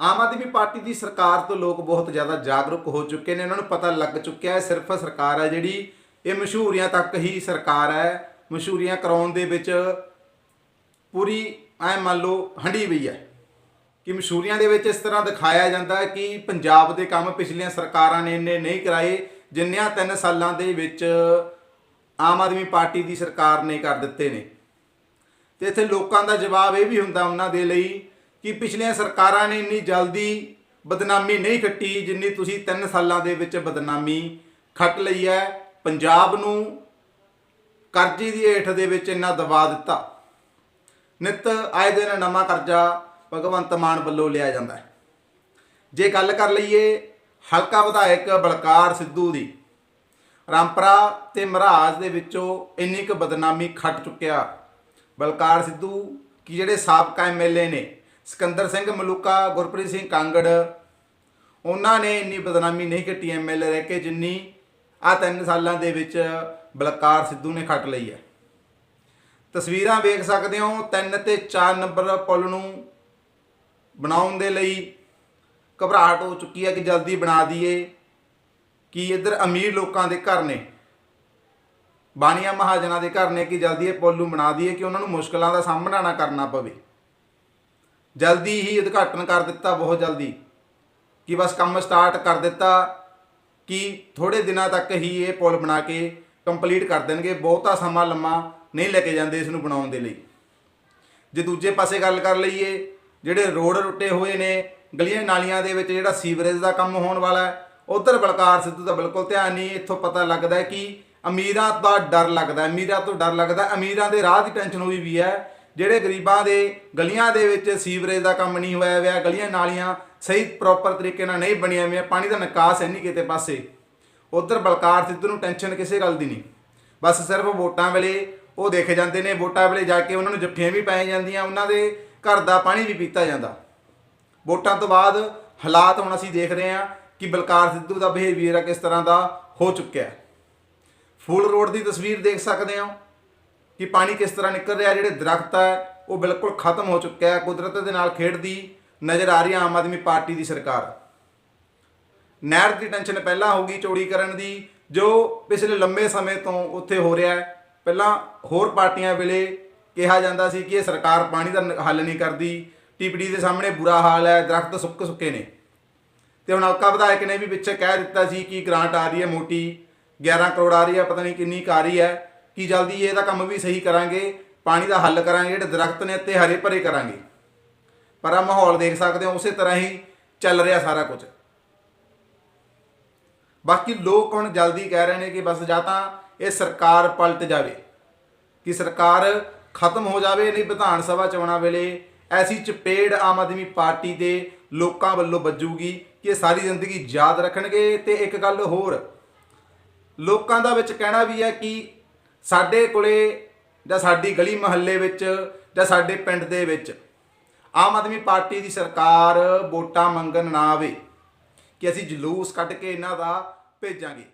Aam Aadmi party ਦੀ ਸਰਕਾਰ ਤੋਂ ਲੋਕ ਬਹੁਤ ਜ਼ਿਆਦਾ ਜਾਗਰੂਕ ਹੋ ਚੁੱਕੇ ਨੇ, ਉਹਨਾਂ ਨੂੰ ਪਤਾ ਲੱਗ ਚੁੱਕਿਆ ਹੈ, ਸਿਰਫ ਸਰਕਾਰ ਹੈ ਜਿਹੜੀ, ਇਹ ਮਸ਼ਹੂਰੀਆਂ ਤੱਕ ਹੀ ਸਰਕਾਰ ਹੈ। ਮਸ਼ਹੂਰੀਆਂ ਕਰਾਉਣ ਦੇ ਵਿੱਚ ਪੂਰੀ, ਐ ਮੰਨ ਲਓ ਹੰਡੀ ਪਈ ਹੈ ਕਿ ਮਸ਼ਹੂਰੀਆਂ ਦੇ ਵਿੱਚ ਇਸ ਤਰ੍ਹਾਂ ਦਿਖਾਇਆ ਜਾਂਦਾ ਹੈ ਕਿ ਪੰਜਾਬ ਦੇ ਕੰਮ ਪਿਛਲੀਆਂ ਸਰਕਾਰਾਂ ਨੇ ਇੰਨੇ ਨਹੀਂ ਕਰਾਏ, ਜਿੰਨਿਆਂ ਤਿੰਨ ਸਾਲਾਂ ਦੇ ਵਿੱਚ ਆਮ ਆਦਮੀ ਪਾਰਟੀ ਦੀ ਸਰਕਾਰ ਨੇ ਕਰ ਦਿੱਤੇ ਨੇ। ਤੇ ਇੱਥੇ ਲੋਕਾਂ ਦਾ ਜਵਾਬ ਇਹ ਵੀ ਹੁੰਦਾ ਉਹਨਾਂ ਦੇ ਲਈ ਕਿ ਪਿਛਲੀਆਂ ਸਰਕਾਰਾਂ ਨੇ ਇੰਨੀ ਜਲਦੀ ਬਦਨਾਮੀ ਨਹੀਂ ਖੱਟੀ ਜਿੰਨੀ ਤੁਸੀਂ 3 ਸਾਲਾਂ ਦੇ ਵਿੱਚ ਬਦਨਾਮੀ ਖੱਟ ਲਈ ਹੈ। ਪੰਜਾਬ ਨੂੰ ਕਰਜ਼ੇ ਦੀ ਹੇਠ ਦੇ ਵਿੱਚ ਇੰਨਾ ਦਬਾ ਦਿੱਤਾ। ਨਿਤ ਆਏ ਦਿਨ ਨਵਾਂ ਕਰਜ਼ਾ ਭਗਵੰਤ ਮਾਨ ਵੱਲੋਂ ਲਿਆ ਜਾਂਦਾ ਹੈ। ਜੇ ਗੱਲ ਕਰ ਲਈਏ ਹਲਕਾ ਵਿਧਾਇਕ ਬਲਕਾਰ ਸਿੱਧੂ ਦੀ, ਰਾਮਪਰਾ ਤੇ ਮਹਾਰਾਜ ਦੇ ਵਿੱਚੋਂ ਇੰਨੀ ਕੁ ਬਦਨਾਮੀ ਖੱਟ ਚੁੱਕਿਆ ਬਲਕਾਰ ਸਿੱਧੂ, ਕਿ ਜਿਹੜੇ ਸਾਬਕਾ ਐਮਐਲਏ ਨੇ ਸਿਕੰਦਰ ਸਿੰਘ ਮਲੂਕਾ, ਗੁਰਪ੍ਰੀਤ ਸਿੰਘ ਕਾਂਗੜ, ਉਹਨਾਂ ਨੇ ਇੰਨੀ ਬਦਨਾਮੀ ਨਹੀਂ ਕੱਟੀ ਐਮਐਲਏ ਰਹਿ ਕੇ ਜਿੰਨੀ ਆ ਤਿੰਨ ਸਾਲਾਂ ਦੇ ਵਿੱਚ ਬਲਕਾਰ ਸਿੱਧੂ ਨੇ ਖੱਟ ਲਈ ਹੈ। ਤਸਵੀਰਾਂ ਵੇਖ ਸਕਦੇ ਹੋ 3 ਤੇ 4 ਨੰਬਰ ਪੁਲ ਨੂੰ ਬਣਾਉਣ ਦੇ ਲਈ ਘਬਰਾਹਟ ਹੋ ਚੁੱਕੀ ਹੈ ਕਿ ਜਲਦੀ ਬਣਾ ਦਈਏ ਕਿ ਇੱਧਰ ਅਮੀਰ ਲੋਕਾਂ ਦੇ ਘਰ ਨੇ, ਬਾਣੀਆਂ ਮਹਾਜਨਾਂ ਦੇ ਘਰ ਨੇ ਕਿ ਜਲਦੀ ਇਹ ਪੁਲ ਨੂੰ ਬਣਾ ਦਈਏ ਕਿ ਉਹਨਾਂ ਨੂੰ ਮੁਸ਼ਕਲਾਂ ਦਾ ਸਾਹਮਣਾ ਨਾ ਕਰਨਾ ਪਵੇ। ਜਲਦੀ ਹੀ ਉਦਘਾਟਨ ਕਰ ਦਿੱਤਾ, ਬਹੁਤ ਜਲਦੀ। ਕਿ ਬਸ ਕੰਮ ਸਟਾਰਟ ਕਰ ਦਿੱਤਾ, ਕਿ ਥੋੜੇ ਦਿਨਾਂ ਤੱਕ ਹੀ ਇਹ ਪੁਲ ਬਣਾ ਕੇ ਕੰਪਲੀਟ ਕਰ ਦੇਣਗੇ। ਬਹੁਤਾ ਸਮਾਂ ਲੰਮਾ ਨਹੀਂ ਲੈ ਕੇ ਜਾਂਦੇ ਇਸ ਨੂੰ ਬਣਾਉਣ ਦੇ ਲਈ। ਜੇ ਦੂਜੇ ਪਾਸੇ ਗੱਲ ਕਰ ਲਈਏ, ਜਿਹੜੇ ਰੋਡ ਰੁੱਟੇ ਹੋਏ ਨੇ, ਗਲੀਆਂ ਨਾਲੀਆਂ ਦੇ ਵਿੱਚ ਜਿਹੜਾ ਸੀਵਰੇਜ ਦਾ ਕੰਮ ਹੋਣ ਵਾਲਾ ਹੈ, ਉਧਰ ਬਲਕਾਰ ਸਿੱਧੂ ਦਾ ਬਿਲਕੁਲ ਧਿਆਨ ਨਹੀਂ, ਇੱਥੋਂ ਪਤਾ ਲੱਗਦਾ ਕਿ ਅਮੀਰਾਂ ਦਾ ਡਰ ਲੱਗਦਾ ਅਮੀਰਾਂ ਤੋਂ ਡਰ ਲੱਗਦਾ ਅਮੀਰਾਂ ਦੇ ਰਾਹ ਦੀ ਟੈਨਸ਼ਨ ਹੋਈ ਵੀ ਹੈ। ਜਿਹੜੇ ਗਰੀਬਾਂ ਦੇ ਗਲੀਆਂ ਦੇ ਵਿੱਚ ਸੀਵਰੇਜ ਦਾ ਕੰਮ ਨਹੀਂ ਹੋਇਆ ਹੋਇਆ ਗਲੀਆਂ ਨਾਲੀਆਂ ਸਹੀ ਪ੍ਰੋਪਰ ਤਰੀਕੇ ਨਾਲ ਨਹੀਂ ਬਣੀਆਂ ਹੋਈਆਂ ਪਾਣੀ ਦਾ ਨਿਕਾਸ ਹੈ ਨਹੀਂ ਕਿਤੇ ਪਾਸੇ। ਉਧਰ ਬਲਕਾਰ ਸਿੱਧੂ ਨੂੰ ਟੈਨਸ਼ਨ ਕਿਸੇ ਗੱਲ ਦੀ ਨਹੀਂ। ਬਸ ਸਿਰਫ ਵੋਟਾਂ ਵੇਲੇ ਉਹ ਦੇਖੇ ਜਾਂਦੇ ਨੇ, ਵੋਟਾਂ ਵੇਲੇ ਜਾ ਕੇ ਉਹਨਾਂ ਨੂੰ ਜੱਫੀਆਂ ਵੀ ਪਾਈਆਂ ਜਾਂਦੀਆਂ, ਉਹਨਾਂ ਦੇ ਘਰ ਦਾ ਪਾਣੀ ਵੀ ਪੀਤਾ ਜਾਂਦਾ। ਵੋਟਾਂ ਤੋਂ ਬਾਅਦ ਹਾਲਾਤ ਹੁਣ ਅਸੀਂ ਦੇਖ ਰਹੇ ਹਾਂ ਕਿ ਬਲਕਾਰ ਸਿੱਧੂ ਦਾ ਬਿਹੇਵੀਅਰ ਕਿਸ ਤਰ੍ਹਾਂ ਦਾ ਹੋ ਚੁੱਕਿਆ। ਹੈ ਫੂਲ ਰੋਡ ਦੀ ਤਸਵੀਰ ਦੇਖ ਸਕਦੇ ਹੋ। ਕਿ ਪਾਣੀ ਕਿਸ ਤਰ੍ਹਾਂ ਨਿਕਲ ਰਿਹਾ, ਜਿਹੜੇ ਦਰਖਤ ਹੈ ਉਹ ਬਿਲਕੁਲ ਖਤਮ ਹੋ ਚੁੱਕਿਆ ਹੈ। ਕੁਦਰਤ ਦੇ ਨਾਲ ਖੇਡਦੀ ਨਜ਼ਰ ਆ ਰਹੀ ਆਮ ਆਦਮੀ ਪਾਰਟੀ ਦੀ ਸਰਕਾਰ। ਨਹਿਰ ਦੀ ਟੈਨਸ਼ਨ ਪਹਿਲਾਂ ਹੋਗੀ ਚੋੜੀ ਕਰਨ ਦੀ, ਜੋ ਪਿਛਲੇ ਲੰਬੇ ਸਮੇਂ ਤੋਂ ਉੱਥੇ ਹੋ ਰਿਹਾ ਹੈ। ਪਹਿਲਾਂ ਹੋਰ ਪਾਰਟੀਆਂ ਵੇਲੇ ਕਿਹਾ ਜਾਂਦਾ ਸੀ ਕਿ ਇਹ ਸਰਕਾਰ ਪਾਣੀ ਦਾ ਹੱਲ ਨਹੀਂ ਕਰਦੀ। ਟੀਪੀਡੀ ਦੇ ਸਾਹਮਣੇ ਬੁਰਾ ਹਾਲ ਹੈ, ਦਰਖਤ ਸੁੱਕ ਸੁੱਕੇ ਨੇ। ਤੇ ਹੁਣ ਹਲਕਾ ਵਿਧਾਇਕ ਨੇ ਵੀ ਪਿੱਛੇ ਕਹਿ ਦਿੱਤਾ ਸੀ ਕਿ ਗ੍ਰਾਂਟ ਆ ਰਹੀ ਹੈ ਮੋਟੀ 11 ਕਰੋੜ ਆ ਰਹੀ ਹੈ, ਪਤਾ ਨਹੀਂ ਕਿੰਨੀ ਕੁ ਆ ਰਹੀ ਹੈ। ਕਿ ਜਲਦੀ ਇਹਦਾ ਕੰਮ ਵੀ ਸਹੀ ਕਰਾਂਗੇ, ਪਾਣੀ ਦਾ ਹੱਲ ਕਰਾਂਗੇ, ਜਿਹੜੇ ਦਰਖਤ ਨੇ ਇੱਥੇ ਹਰੇ ਭਰੇ ਕਰਾਂਗੇ। ਪਰ ਆ ਮਾਹੌਲ ਦੇਖ ਸਕਦੇ ਹੋ, ਉਸੇ ਤਰ੍ਹਾਂ ਹੀ ਚੱਲ ਰਿਹਾ ਸਾਰਾ ਕੁਝ। ਬਾਕੀ ਲੋਕ ਹੁਣ ਜਲਦੀ ਕਹਿ ਰਹੇ ਨੇ ਕਿ ਬਸ ਜਾਂ ਤਾਂ ਇਹ ਸਰਕਾਰ ਪਲਟ ਜਾਵੇ, ਕਿ ਸਰਕਾਰ ਖਤਮ ਹੋ ਜਾਵੇ, ਨਹੀਂ ਵਿਧਾਨ ਸਭਾ ਚੋਣਾਂ ਵੇਲੇ ਐਸੀ ਚਪੇੜ ਆਮ ਆਦਮੀ ਪਾਰਟੀ ਦੇ ਲੋਕਾਂ ਵੱਲੋਂ ਵੱਜੂਗੀ ਕਿ ਇਹ ਸਾਰੀ ਜ਼ਿੰਦਗੀ ਯਾਦ ਰੱਖਣਗੇ। ਤੇ ਇੱਕ ਗੱਲ ਹੋਰ, ਲੋਕਾਂ ਦਾ ਵਿੱਚ ਕਹਿਣਾ ਵੀ ਹੈ ਕਿ ਸਾਡੇ ਕੋਲੇ ਜਾਂ ਸਾਡੀ ਗਲੀ ਮਹੱਲੇ ਵਿੱਚ ਜਾਂ ਸਾਡੇ ਪਿੰਡ ਦੇ ਵਿੱਚ ਆਮ ਆਦਮੀ ਪਾਰਟੀ ਦੀ ਸਰਕਾਰ ਵੋਟਾਂ ਮੰਗਣ ਨਾ ਆਵੇ ਕਿ ਅਸੀਂ ਜਲੂਸ ਕੱਢ ਕੇ ਇਹਨਾਂ ਦਾ ਭੇਜਾਂਗੇ।